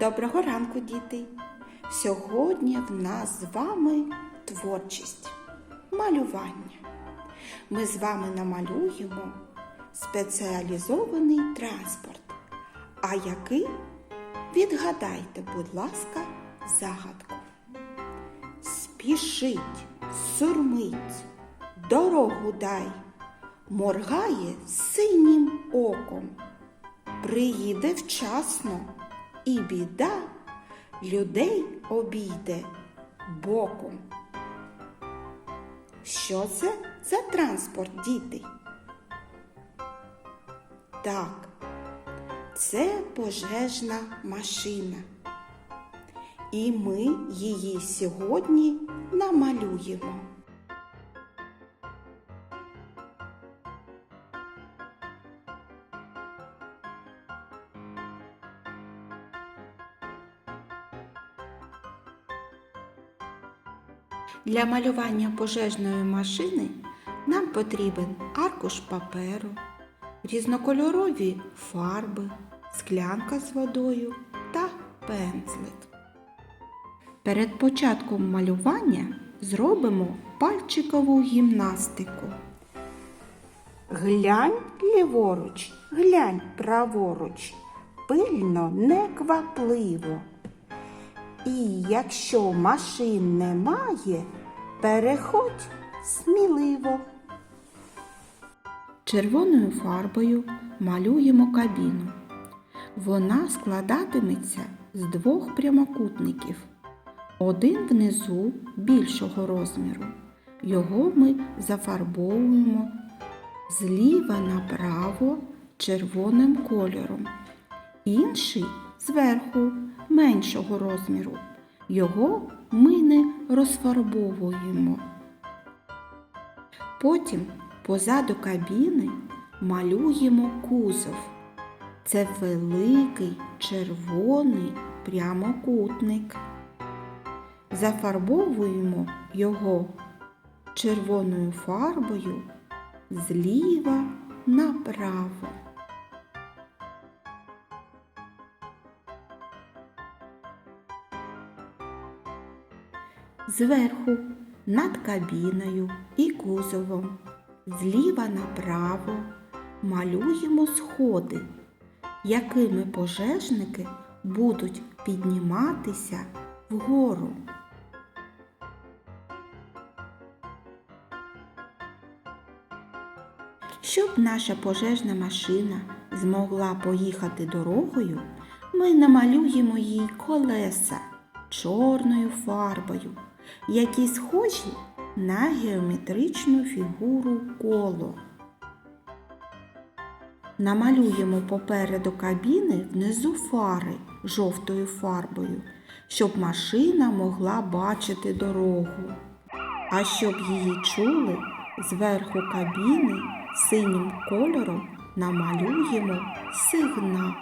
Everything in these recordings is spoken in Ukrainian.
Доброго ранку, діти! Сьогодні в нас з вами творчість, малювання. Ми з вами намалюємо спеціалізований транспорт. А який? Відгадайте, будь ласка, загадку. Спішить, сурмить, дорогу дай, моргає синім оком. Приїде вчасно, і біда людей обійде боком. Що це за транспорт, діти? Так, це пожежна машина. І ми її сьогодні намалюємо. Для малювання пожежної машини нам потрібен аркуш паперу, різнокольорові фарби, склянка з водою та пензлик. Перед початком малювання зробимо пальчикову гімнастику. Глянь ліворуч, глянь праворуч, пильно, неквапливо. І якщо машин немає, переходь сміливо. Червоною фарбою малюємо кабіну. Вона складатиметься з двох прямокутників. Один внизу більшого розміру. Його ми зафарбовуємо зліва направо червоним кольором. Інший зверху меншого розміру. Його ми не розфарбовуємо. Потім позаду кабіни малюємо кузов. Це великий червоний прямокутник. Зафарбовуємо його червоною фарбою зліва направо. Зверху над кабіною і кузовом, зліва направо малюємо сходи, якими пожежники будуть підніматися вгору. Щоб наша пожежна машина змогла поїхати дорогою, ми намалюємо їй колеса чорною фарбою, які схожі на геометричну фігуру коло. Намалюємо попереду кабіни внизу фари жовтою фарбою, щоб машина могла бачити дорогу. А щоб її чули, зверху кабіни синім кольором намалюємо сигнал.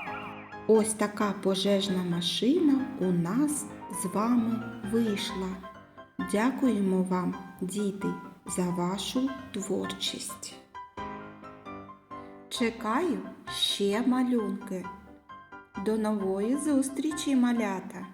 Ось така пожежна машина у нас з вами вийшла. Дякуємо вам, діти, за вашу творчість. Чекаю ще малюнки. До нової зустрічі, малята!